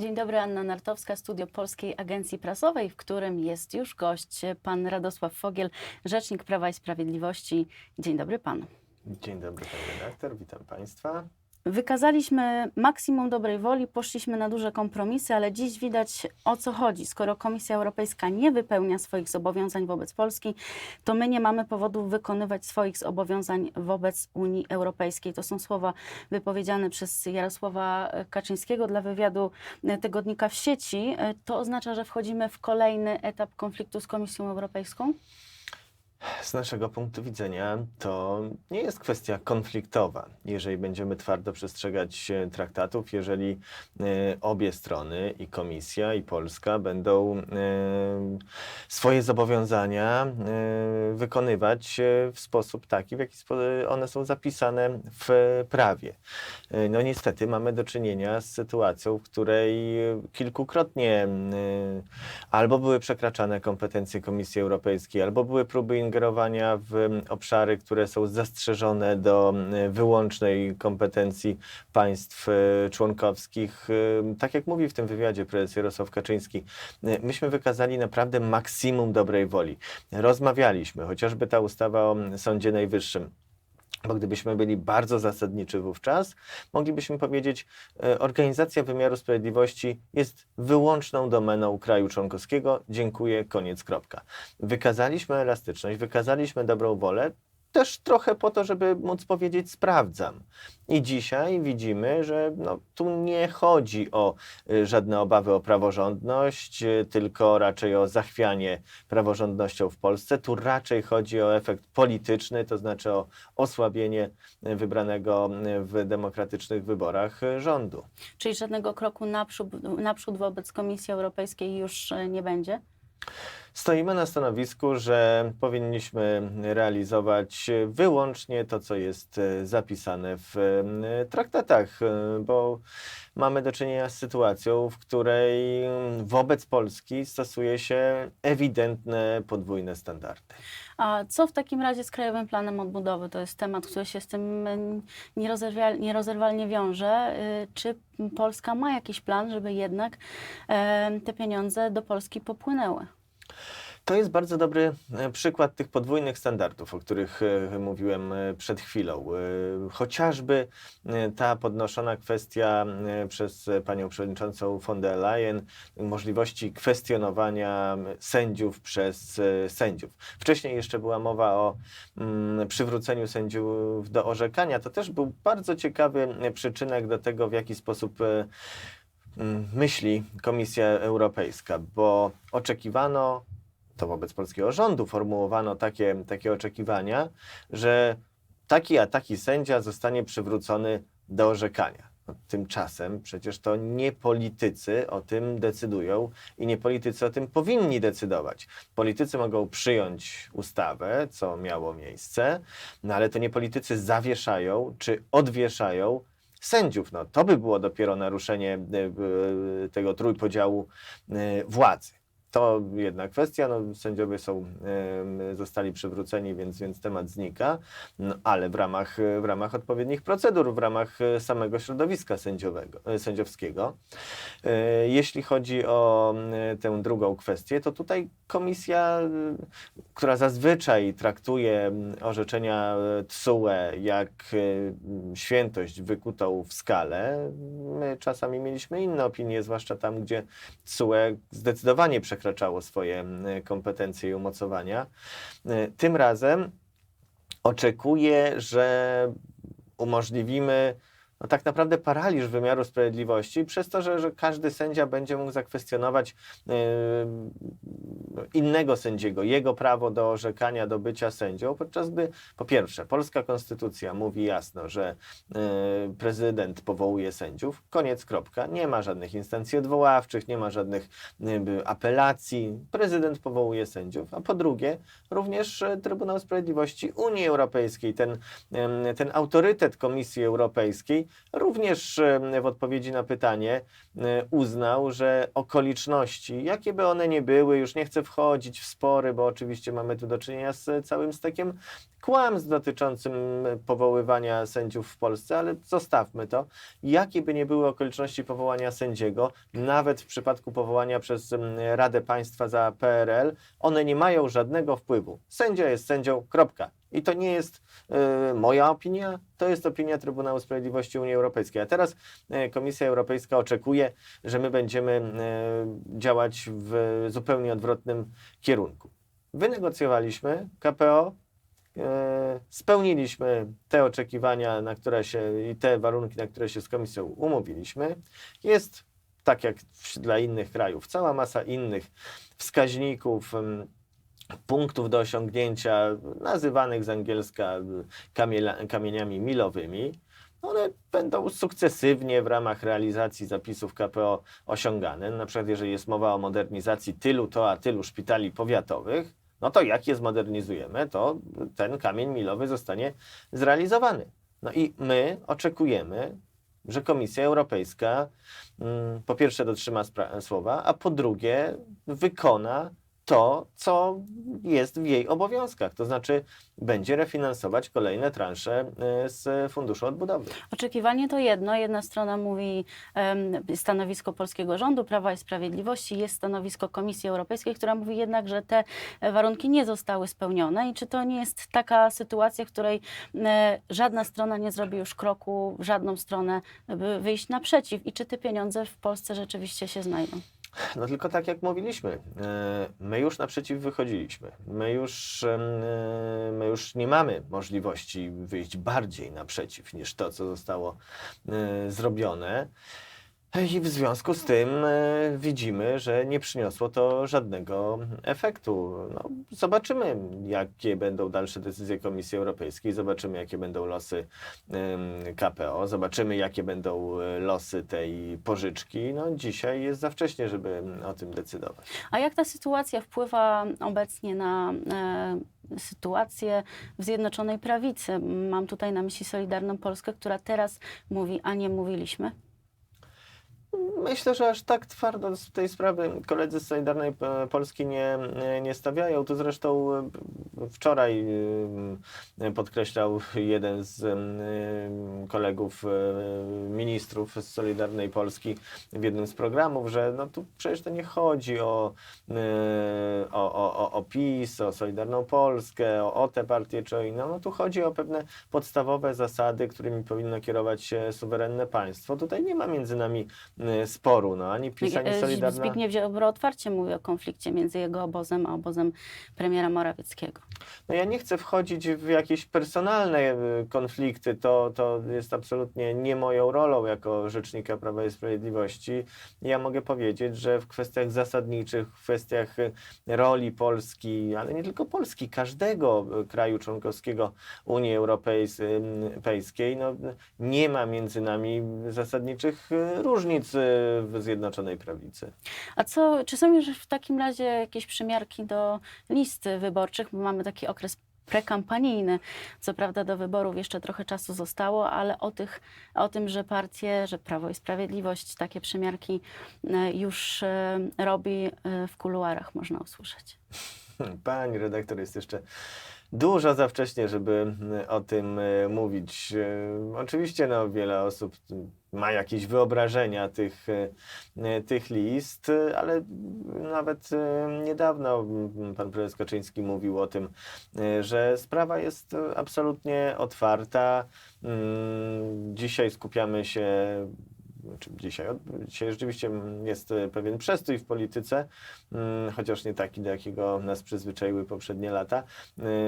Dzień dobry, Anna Nartowska, studio Polskiej Agencji Prasowej, w którym jest już gość pan Radosław Fogiel, Rzecznik Prawa i Sprawiedliwości. Dzień dobry panu. Dzień dobry, pani redaktor, witam państwa. Wykazaliśmy maksimum dobrej woli, poszliśmy na duże kompromisy, ale dziś widać o co chodzi. Skoro Komisja Europejska nie wypełnia swoich zobowiązań wobec Polski, to my nie mamy powodu wykonywać swoich zobowiązań wobec Unii Europejskiej. To są słowa wypowiedziane przez Jarosława Kaczyńskiego dla wywiadu tygodnika w sieci. To oznacza, że wchodzimy w kolejny etap konfliktu z Komisją Europejską? Z naszego punktu widzenia to nie jest kwestia konfliktowa. Jeżeli będziemy twardo przestrzegać e, traktatów, jeżeli e, obie strony, i Komisja, i Polska, będą e, swoje zobowiązania wykonywać w sposób taki, w jaki one są zapisane w prawie. No niestety mamy do czynienia z sytuacją, w której kilkukrotnie albo były przekraczane kompetencje Komisji Europejskiej, albo były próby ingerowania w m, obszary, które są zastrzeżone do m, wyłącznej kompetencji państw e, członkowskich. E, Tak jak mówi w tym wywiadzie prezes Jarosław Kaczyński, e, myśmy wykazali naprawdę maksimum dobrej woli. Rozmawialiśmy, chociażby ta ustawa o m, Sądzie Najwyższym. Bo gdybyśmy byli bardzo zasadniczy wówczas, moglibyśmy powiedzieć, e, organizacja wymiaru sprawiedliwości jest wyłączną domeną kraju członkowskiego. Dziękuję, koniec, kropka. Wykazaliśmy elastyczność, wykazaliśmy dobrą wolę, też trochę po to, żeby móc powiedzieć sprawdzam. I dzisiaj widzimy, że no, tu nie chodzi o y, żadne obawy o praworządność, y, tylko raczej o zachwianie praworządnością w Polsce. Tu raczej chodzi o efekt polityczny, to znaczy o osłabienie wybranego y, w demokratycznych wyborach rządu. Czyli żadnego kroku naprzód, naprzód wobec Komisji Europejskiej już nie będzie? Stoimy na stanowisku, że powinniśmy realizować wyłącznie to, co jest e, zapisane w e, traktatach, e, bo mamy do czynienia z sytuacją, w której wobec Polski stosuje się ewidentne podwójne standardy. A co w takim razie z Krajowym Planem Odbudowy? To jest temat, który się z tym nierozerwal- nierozerwalnie wiąże. Czy Polska ma jakiś plan, żeby jednak te pieniądze do Polski popłynęły? To jest bardzo dobry e, przykład tych podwójnych standardów, o których e, mówiłem e, przed chwilą. Chociażby ta podnoszona kwestia przez panią przewodniczącą von der Leyen możliwości kwestionowania sędziów przez sędziów. Wcześniej jeszcze była mowa o mm, przywróceniu sędziów do orzekania. To też był bardzo ciekawy przyczynek do tego, w jaki sposób myśli Komisja Europejska, bo oczekiwano to wobec polskiego rządu formułowano takie, takie oczekiwania, że taki a taki sędzia zostanie przywrócony do orzekania. No, tymczasem przecież to nie politycy o tym decydują i nie politycy o tym powinni decydować. Politycy mogą przyjąć ustawę, co miało miejsce, no ale to nie politycy zawieszają czy odwieszają sędziów. No, to by było dopiero naruszenie e, e, tego trójpodziału e, władzy. To jedna kwestia, no, sędziowie są, zostali przywróceni, więc, więc temat znika, no, ale w ramach, w ramach odpowiednich procedur, w ramach e, samego środowiska sędziowego, e, sędziowskiego. E, Jeśli chodzi o tę drugą kwestię, to tutaj komisja, która zazwyczaj traktuje orzeczenia TSUE jak świętość wykutą w skale, my czasami mieliśmy inne opinie, zwłaszcza tam, gdzie TSUE zdecydowanie przekraczało swoje m, kompetencje i umocowania. E, Tym razem oczekuję, że umożliwimy no tak naprawdę paraliż wymiaru sprawiedliwości przez to, że, że każdy sędzia będzie mógł zakwestionować yy, innego sędziego, jego prawo do orzekania, do bycia sędzią, podczas gdy po pierwsze polska konstytucja mówi jasno, że yy, prezydent powołuje sędziów, koniec, kropka, nie ma żadnych instancji odwoławczych, nie ma żadnych yy, apelacji, prezydent powołuje sędziów, a po drugie również Trybunał Sprawiedliwości Unii Europejskiej, ten, em, ten autorytet Komisji Europejskiej również w odpowiedzi na pytanie e, uznał, że okoliczności, jakie by one nie były, już nie chcę wchodzić w spory, bo oczywiście mamy tu do czynienia z całym stekiem kłamstw dotyczącym powoływania sędziów w Polsce, ale zostawmy to. Jakie by nie były okoliczności powołania sędziego, nawet w przypadku powołania przez Radę Państwa za PRL, one nie mają żadnego wpływu. Sędzia jest sędzią, kropka. I to nie jest e, moja opinia, to jest opinia Trybunału Sprawiedliwości Unii Europejskiej. A teraz e, Komisja Europejska oczekuje, że my będziemy e, działać w zupełnie odwrotnym kierunku. Wynegocjowaliśmy KPO, e, spełniliśmy te oczekiwania, na które się i te warunki, na które się z Komisją umówiliśmy. Jest tak jak dla innych krajów, cała masa innych wskaźników, punktów do osiągnięcia, nazywanych z angielska kamieniami milowymi. One będą sukcesywnie w ramach realizacji zapisów KPO osiągane. Na przykład, jeżeli jest mowa o modernizacji tylu to a tylu szpitali powiatowych, no to jak je zmodernizujemy, to ten kamień milowy zostanie zrealizowany. No i my oczekujemy, że Komisja Europejska mm, po pierwsze dotrzyma słowa, a po drugie wykona to, co jest w jej obowiązkach, to znaczy będzie refinansować kolejne transze y, z Funduszu Odbudowy. Oczekiwanie to jedno. Jedna strona mówi stanowisko polskiego rządu, Prawa i Sprawiedliwości, jest stanowisko Komisji Europejskiej, która mówi jednak, że te e, warunki nie zostały spełnione. I czy to nie jest taka sytuacja, w której e, żadna strona nie zrobi już kroku w żadną stronę, by wyjść naprzeciw? I czy te pieniądze w Polsce rzeczywiście się znajdą? No tylko tak jak mówiliśmy, e, my już naprzeciw wychodziliśmy. My już, e, my już nie mamy możliwości wyjść bardziej naprzeciw niż to, co zostało e, zrobione. I w związku z tym e, widzimy, że nie przyniosło to żadnego efektu. No, zobaczymy, jakie będą dalsze decyzje Komisji Europejskiej, zobaczymy, jakie będą losy KPO, zobaczymy, jakie będą e, losy tej pożyczki. No, dzisiaj jest za wcześnie, żeby o tym decydować. A jak ta sytuacja wpływa obecnie na e, sytuację w Zjednoczonej Prawicy? Mam tutaj na myśli Solidarną Polskę, która teraz mówi, a nie mówiliśmy. Myślę, że aż tak twardo z tej sprawy koledzy z Solidarnej e, Polski nie, nie stawiają. Tu zresztą e, wczoraj e, podkreślał jeden z e, kolegów e, ministrów z Solidarnej Polski w jednym z programów, że no tu przecież to nie chodzi o, e, o, o, o, PiS, o Solidarną Polskę, o, o tę partię czy o inną. No tu chodzi o pewne podstawowe zasady, którymi powinno kierować się suwerenne państwo. Tutaj nie ma między nami e, sporu, no ani PiS, ani E, Solidarna. Zbigniew Ziobro otwarcie mówi o konflikcie między jego obozem a obozem premiera Morawieckiego. No ja nie chcę wchodzić w jakieś personalne y, konflikty, to, to jest absolutnie nie moją rolą jako Rzecznika Prawa i Sprawiedliwości. Ja mogę powiedzieć, że w kwestiach zasadniczych, w kwestiach y, roli Polski, ale nie tylko Polski, każdego y, kraju członkowskiego Unii Europejs- Europejskiej, no, nie ma między nami zasadniczych różnic w Zjednoczonej Prawicy. A co, czy są już w takim razie jakieś przymiarki do listy wyborczych? Bo mamy taki okres prekampanijny. Co prawda do wyborów jeszcze trochę czasu zostało, ale o, tych, o tym, że partie, że Prawo i Sprawiedliwość takie przymiarki e, już e, robi e, w kuluarach, można usłyszeć. Pani redaktor jest jeszcze dużo za wcześnie, żeby y, o tym y, mówić. Y, Oczywiście no, wiele osób y, ma jakieś wyobrażenia tych, y, tych list, ale nawet y, niedawno mm, pan prezes Kaczyński mówił o tym, że sprawa jest absolutnie otwarta. Mm, Dzisiaj skupiamy się znaczy dzisiaj, dzisiaj rzeczywiście mm, jest e, pewien przestój w polityce, mm, chociaż nie taki, do jakiego nas przyzwyczaiły poprzednie lata.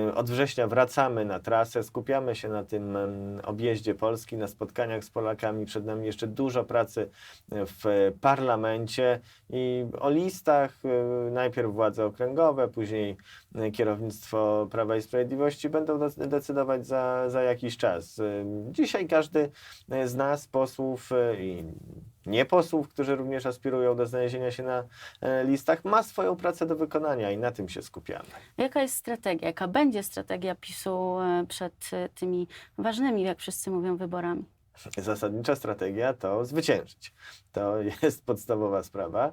E, Od września wracamy na trasę, skupiamy się na tym em, objeździe Polski, na spotkaniach z Polakami. Przed nami jeszcze dużo pracy w parlamencie i o listach e, najpierw władze okręgowe, później e, kierownictwo Prawa i Sprawiedliwości będą dec- decydować za, za jakiś czas. E, Dzisiaj każdy e, z nas, posłów e, i nie posłów, którzy również aspirują do znalezienia się na e, listach, ma swoją pracę do wykonania i na tym się skupiamy. Jaka jest strategia, jaka będzie strategia PiSu e, przed e, tymi ważnymi, jak wszyscy mówią, wyborami? Zasadnicza strategia to zwyciężyć. To jest podstawowa sprawa.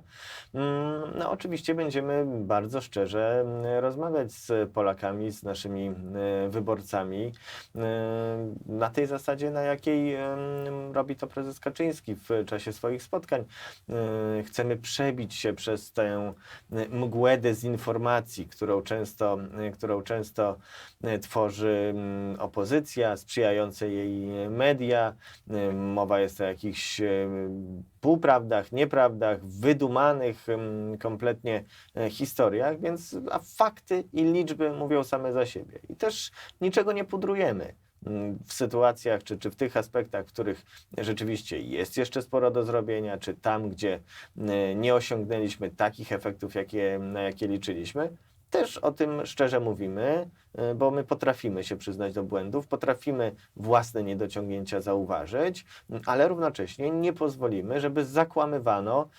Mm, No, oczywiście będziemy bardzo szczerze mm, rozmawiać z Polakami, z naszymi mm, wyborcami na tej zasadzie, na jakiej robi to prezes Kaczyński w czasie swoich spotkań. Chcemy przebić się przez tę mgłę dezinformacji, którą często, którą często tworzy opozycja, sprzyjające jej media. Mowa jest o jakichś półprawdach, nieprawdach, wydumanych kompletnie e, historiach, więc a fakty i liczby mówią same za siebie. I też niczego nie pudrujemy w sytuacjach, czy, czy w tych aspektach, w których rzeczywiście jest jeszcze sporo do zrobienia, czy tam, gdzie e, nie osiągnęliśmy takich efektów, jakie, na jakie liczyliśmy. Też o tym szczerze mówimy, e, bo my potrafimy się przyznać do błędów, potrafimy własne niedociągnięcia zauważyć, ale równocześnie nie pozwolimy, żeby zakłamywano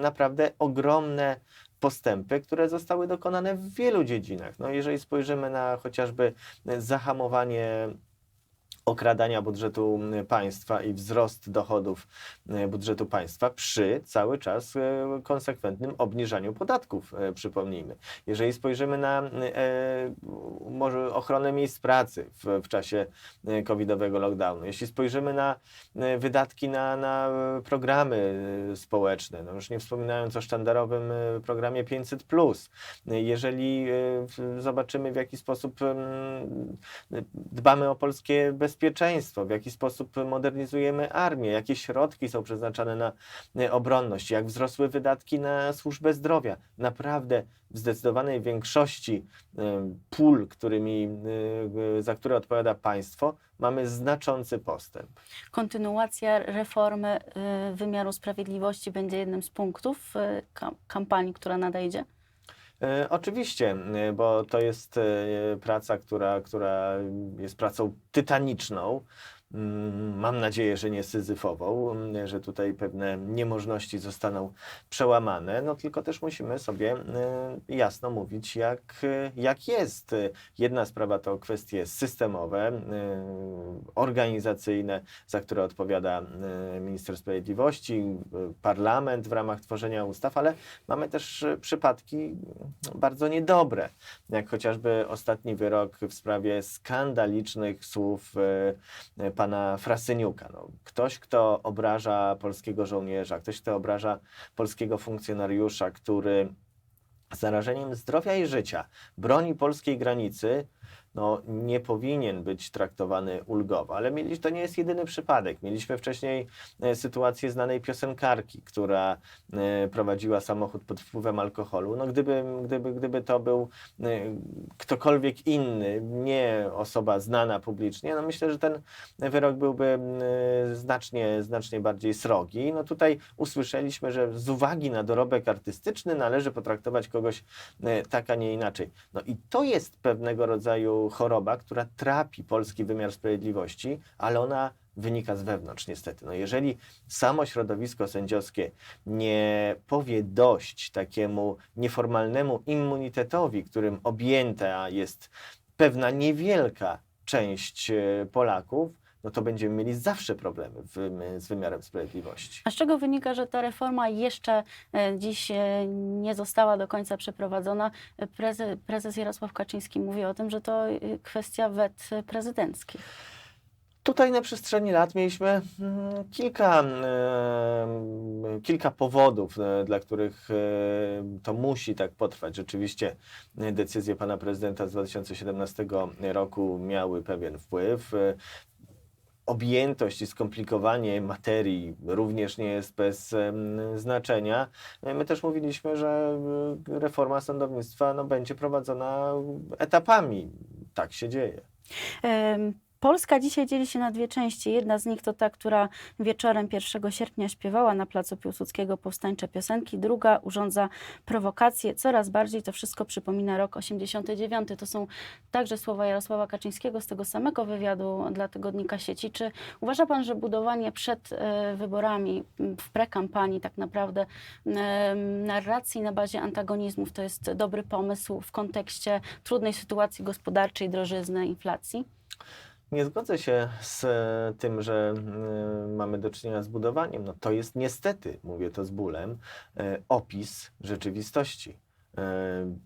naprawdę ogromne postępy, które zostały dokonane w wielu dziedzinach. No, jeżeli spojrzymy na chociażby zahamowanie okradania budżetu m, państwa i wzrost dochodów e, budżetu państwa przy cały czas e, konsekwentnym obniżaniu podatków, e, przypomnijmy. Jeżeli spojrzymy na e, może ochronę miejsc pracy w, w czasie covidowego lockdownu, jeśli spojrzymy na wydatki na, na programy społeczne, no już nie wspominając o sztandarowym programie 500+, e, jeżeli zobaczymy w jaki sposób em, dbamy o polskie bezpieczeństwo, w jaki sposób modernizujemy armię, jakie środki są przeznaczane na e, obronność, jak wzrosły wydatki na służbę zdrowia. Naprawdę w zdecydowanej większości e, pól, którymi, e, za które odpowiada państwo, mamy znaczący postęp. Kontynuacja reformy y, wymiaru sprawiedliwości będzie jednym z punktów y, kam- kampanii, która nadejdzie. E, Oczywiście, e, bo to jest e, praca, która, która jest pracą tytaniczną. Mm, Mam nadzieję, że nie syzyfową, mm, że tutaj pewne niemożności zostaną przełamane, no tylko też musimy sobie e, jasno mówić, jak, e, jak jest. Jedna sprawa to kwestie systemowe, e, organizacyjne, za które odpowiada minister sprawiedliwości, parlament w ramach tworzenia ustaw, ale mamy też przypadki bardzo niedobre, jak chociażby ostatni wyrok w sprawie skandalicznych słów pana Frasyniuka. No, ktoś, kto obraża polskiego żołnierza, ktoś, kto obraża polskiego funkcjonariusza, który z narażeniem zdrowia i życia broni polskiej granicy, no, nie powinien być traktowany ulgowo. Ale mieli, to nie jest jedyny przypadek. Mieliśmy wcześniej e, sytuację znanej piosenkarki, która e, prowadziła samochód pod wpływem alkoholu. No, gdyby, gdyby, gdyby to był e, ktokolwiek inny, nie osoba znana publicznie, no myślę, że ten wyrok byłby znacznie, znacznie bardziej srogi. No tutaj usłyszeliśmy, że z uwagi na dorobek artystyczny należy potraktować kogoś tak, a nie inaczej. No i to jest pewnego rodzaju choroba, która trapi polski wymiar sprawiedliwości, ale ona wynika z wewnątrz niestety. No jeżeli samo środowisko sędziowskie nie powie dość takiemu nieformalnemu immunitetowi, którym objęta jest pewna niewielka część e, Polaków, no to będziemy mieli zawsze problemy z wymiarem sprawiedliwości. A z czego wynika, że ta reforma jeszcze e, dziś e, nie została do końca przeprowadzona? Prezes, prezes Jarosław Kaczyński mówi o tym, że to e, kwestia wet prezydenckich. Tutaj na przestrzeni lat mieliśmy mm, kilka, kilka powodów, dla których to musi tak potrwać. Rzeczywiście decyzje pana prezydenta z 2017 roku miały pewien wpływ. Objętość i skomplikowanie materii również nie jest bez znaczenia. E, My też mówiliśmy, że e, reforma sądownictwa no, będzie prowadzona etapami. Tak się dzieje. Polska dzisiaj dzieli się na dwie części. Jedna z nich to ta, która wieczorem 1 sierpnia śpiewała na placu Piłsudskiego powstańcze piosenki. Druga urządza prowokacje. Coraz bardziej to wszystko przypomina rok 89. To są także słowa Jarosława Kaczyńskiego z tego samego wywiadu dla tygodnika sieci. Czy uważa pan, że budowanie przed e, wyborami, w prekampanii tak naprawdę narracji na bazie antagonizmów to jest dobry pomysł w kontekście trudnej sytuacji gospodarczej, drożyzny, inflacji? Nie zgodzę się z e, tym, że mm, mamy do czynienia z budowaniem. No to jest niestety, mówię to z bólem, e, opis rzeczywistości. E,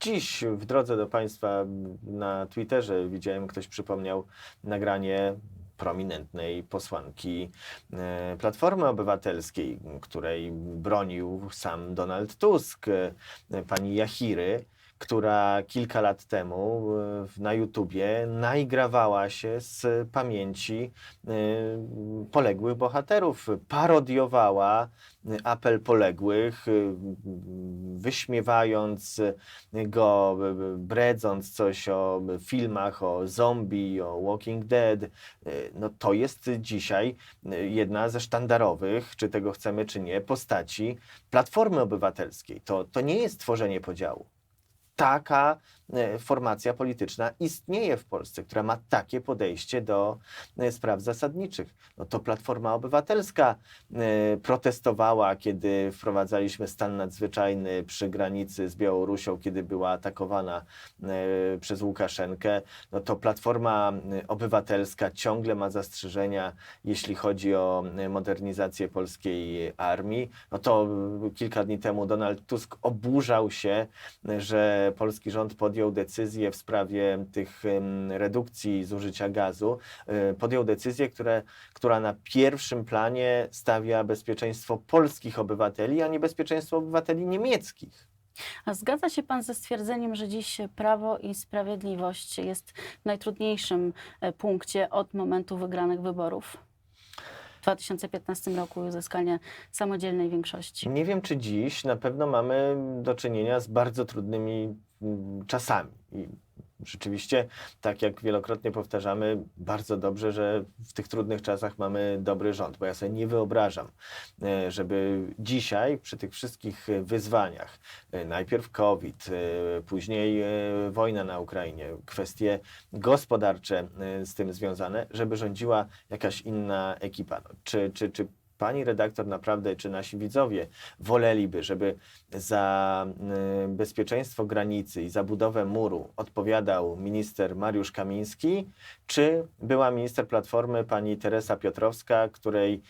Dziś w drodze do Państwa na Twitterze widziałem, ktoś przypomniał nagranie prominentnej posłanki e, Platformy Obywatelskiej, której bronił sam Donald Tusk, e, pani Jachiry, która kilka lat temu e, na YouTubie naigrawała się z pamięci e, poległych bohaterów, parodiowała e, apel poległych, wyśmiewając go, bredząc coś o filmach o zombie, o Walking Dead. No to jest dzisiaj jedna ze sztandarowych, czy tego chcemy, czy nie, postaci Platformy Obywatelskiej. To, to nie jest tworzenie podziału taka e, formacja polityczna istnieje w Polsce, która ma takie podejście do e, spraw zasadniczych. No to Platforma Obywatelska e, protestowała, kiedy wprowadzaliśmy stan nadzwyczajny przy granicy z Białorusią, kiedy była atakowana e, przez Łukaszenkę. No to Platforma e, Obywatelska ciągle ma zastrzeżenia, jeśli chodzi o e, modernizację polskiej armii. No to e, kilka dni temu Donald Tusk oburzał się, że polski rząd podjął decyzję w sprawie tych redukcji zużycia gazu. E, Podjął decyzję, które, która na pierwszym planie stawia bezpieczeństwo polskich obywateli, a nie bezpieczeństwo obywateli niemieckich. A zgadza się Pan ze stwierdzeniem, że dziś Prawo i Sprawiedliwość jest w najtrudniejszym e, punkcie od momentu wygranych wyborów? W 2015 roku uzyskanie samodzielnej większości. Nie wiem, czy dziś na pewno mamy do czynienia z bardzo trudnymi czasami. I rzeczywiście, tak jak wielokrotnie powtarzamy, bardzo dobrze, że w tych trudnych czasach mamy dobry rząd, bo ja sobie nie wyobrażam, e, żeby dzisiaj przy tych wszystkich wyzwaniach, e, najpierw COVID, e, później wojna na Ukrainie, kwestie gospodarcze z tym związane, żeby rządziła jakaś inna ekipa. No, czy, czy, czy pani redaktor naprawdę, czy nasi widzowie woleliby, żeby za y, bezpieczeństwo granicy i za budowę muru odpowiadał minister Mariusz Kamiński, czy była minister Platformy pani Teresa Piotrowska, której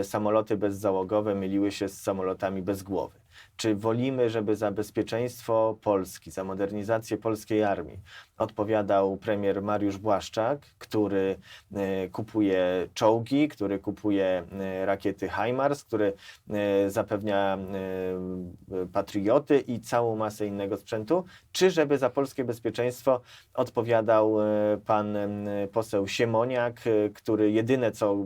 y, samoloty bezzałogowe myliły się z samolotami bez głowy? Czy wolimy, żeby za bezpieczeństwo Polski, za modernizację polskiej armii odpowiadał premier Mariusz Błaszczak, który e, kupuje czołgi, który kupuje e, rakiety HIMARS, który e, zapewnia patrioty i całą masę innego sprzętu, czy żeby za polskie bezpieczeństwo odpowiadał pan poseł Siemoniak, który jedyne co,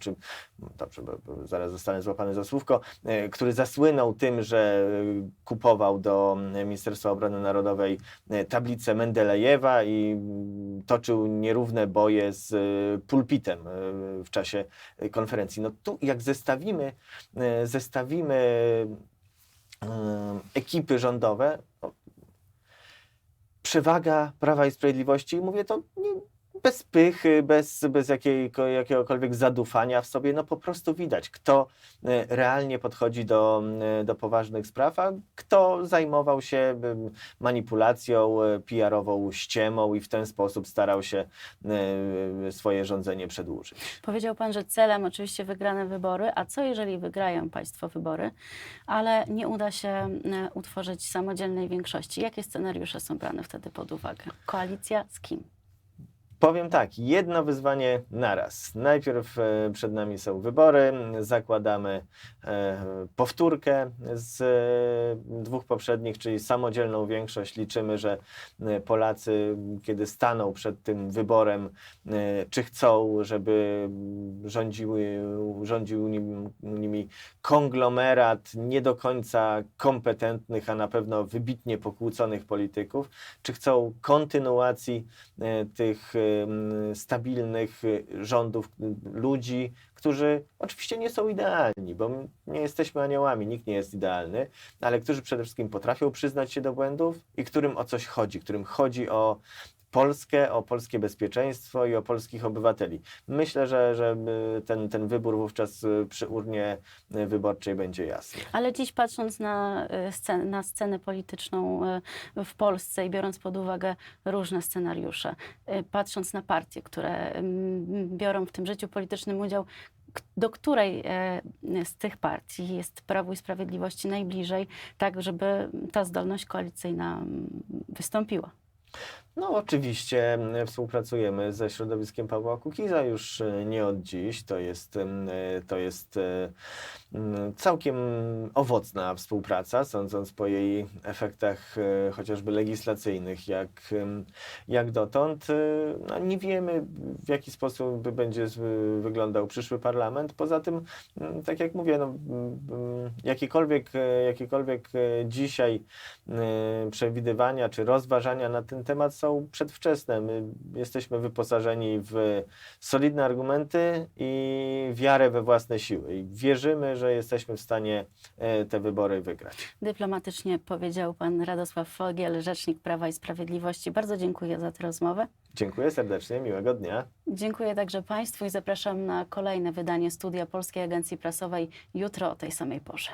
czy dobrze, bo, bo zaraz zostanę złapany za słówko, e, który zasłynął tym, że e, kupował do e, Ministerstwa Obrony Narodowej e, tablicę Mendelejewa i mm, toczył nierówne boje z pulpitem w czasie konferencji. No tu jak zestawimy, zestawimy e, ekipy rządowe, no, przewaga Prawa i Sprawiedliwości, mówię to nie, bez pychy, bez, bez jakiegokolwiek zadufania w sobie, no po prostu widać, kto e, realnie podchodzi do, e, do poważnych spraw, a kto zajmował się manipulacją e, PR-ową, ściemą i w ten sposób starał się swoje rządzenie przedłużyć. Powiedział Pan, że celem oczywiście wygrane wybory, a co jeżeli wygrają Państwo wybory, ale nie uda się utworzyć samodzielnej większości? Jakie scenariusze są brane wtedy pod uwagę? Koalicja z kim? Powiem tak, jedno wyzwanie naraz. Najpierw e, przed nami są wybory, zakładamy e, powtórkę z e, dwóch poprzednich, czyli samodzielną większość. Liczymy, że Polacy, kiedy staną przed tym wyborem, czy chcą, żeby rządziły, rządził nim, nimi konglomerat nie do końca kompetentnych, a na pewno wybitnie pokłóconych polityków, czy chcą kontynuacji tych stabilnych e, rządów m, ludzi, którzy oczywiście nie są idealni, bo nie jesteśmy aniołami, nikt nie jest idealny, ale którzy przede wszystkim potrafią przyznać się do błędów i którym o coś chodzi, którym chodzi o Polskę, o polskie bezpieczeństwo i o polskich obywateli. Myślę, że, że y, ten, ten wybór wówczas y, przy urnie y, wyborczej będzie jasny. Ale dziś patrząc na, scen- na scenę polityczną w Polsce i biorąc pod uwagę różne scenariusze, patrząc na partie, które biorą w tym życiu politycznym udział, do której e, z tych partii jest Prawu i Sprawiedliwości najbliżej, tak żeby ta zdolność koalicyjna wystąpiła. No oczywiście współpracujemy ze środowiskiem Pawła Kukiza już e, nie od dziś. To jest, e, to jest e, całkiem owocna współpraca, sądząc po jej efektach chociażby legislacyjnych, jak, jak dotąd. No, nie wiemy, w jaki sposób będzie wyglądał przyszły parlament. Poza tym, tak jak mówię, no, jakiekolwiek, jakiekolwiek dzisiaj przewidywania czy rozważania na ten temat są przedwczesne. My jesteśmy wyposażeni w solidne argumenty i wiarę we własne siły. I wierzymy, że jesteśmy w stanie e, te wybory wygrać. Dyplomatycznie powiedział pan Radosław Fogiel, rzecznik Prawa i Sprawiedliwości. Bardzo dziękuję za tę rozmowę. Dziękuję serdecznie, miłego dnia. Dziękuję także Państwu i zapraszam na kolejne wydanie studia Polskiej Agencji Prasowej jutro o tej samej porze.